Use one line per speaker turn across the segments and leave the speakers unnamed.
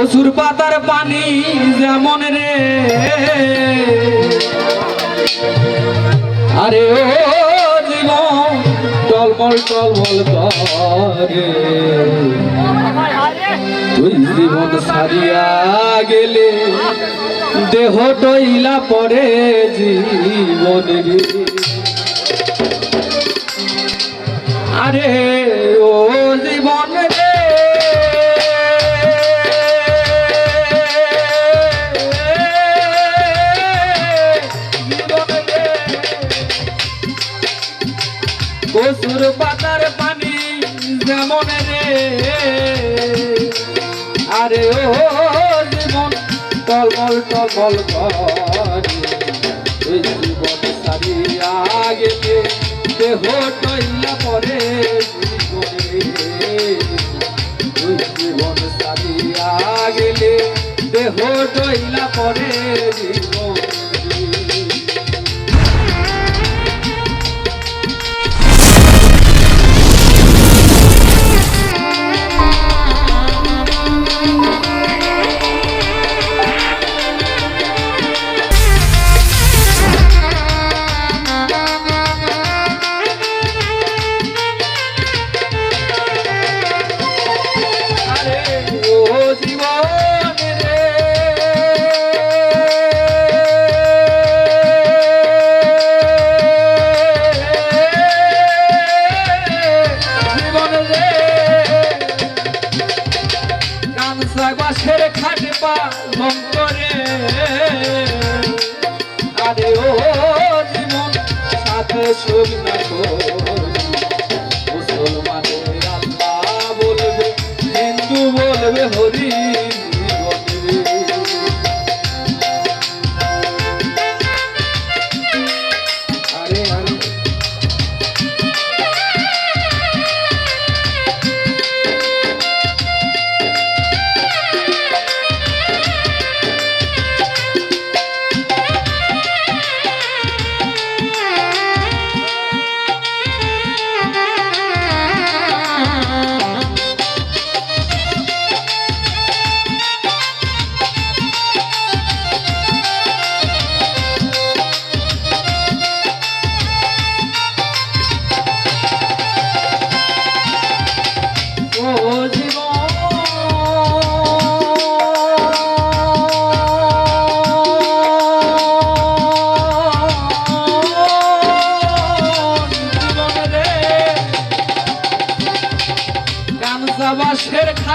কচুর পাতার পানি যেমন রে। আরে ও জীবন টলমল টলমল করে। তুই জীবন সারিয়া গেলে দেহ টইলা পরে জীবন রে। আরে ও কসুর পাতার পানি যেমন রে। আরে ও জীবন টলমল টলমল করে। জীবন সারিয়া গেলে দেহ টইলা পরে জীবন সারিয়া গেলে দেহ টইলা পরে কামসা গাছের খাটে পালন করে আরে ও জীবন সাথে সুখ।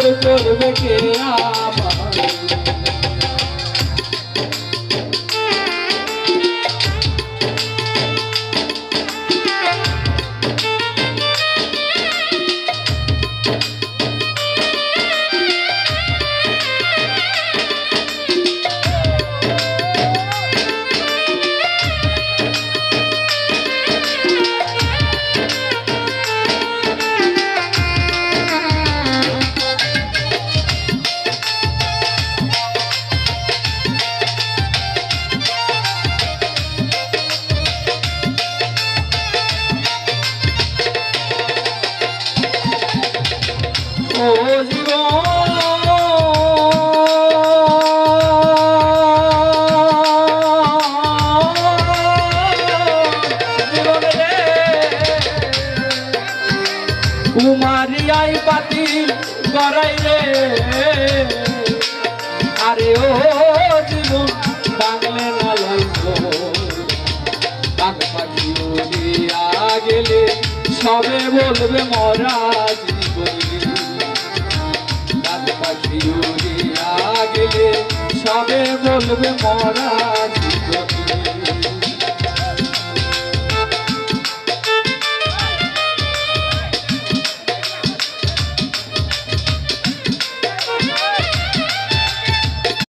করবে কে আমার ও জীবন রে কুমারী আই পাতি গড়াই আরে ও জীবন বাংলে নালাই পাখি উড়িয়া গেলে সবে বলবে মরা ডাক পাখি উড়িয়া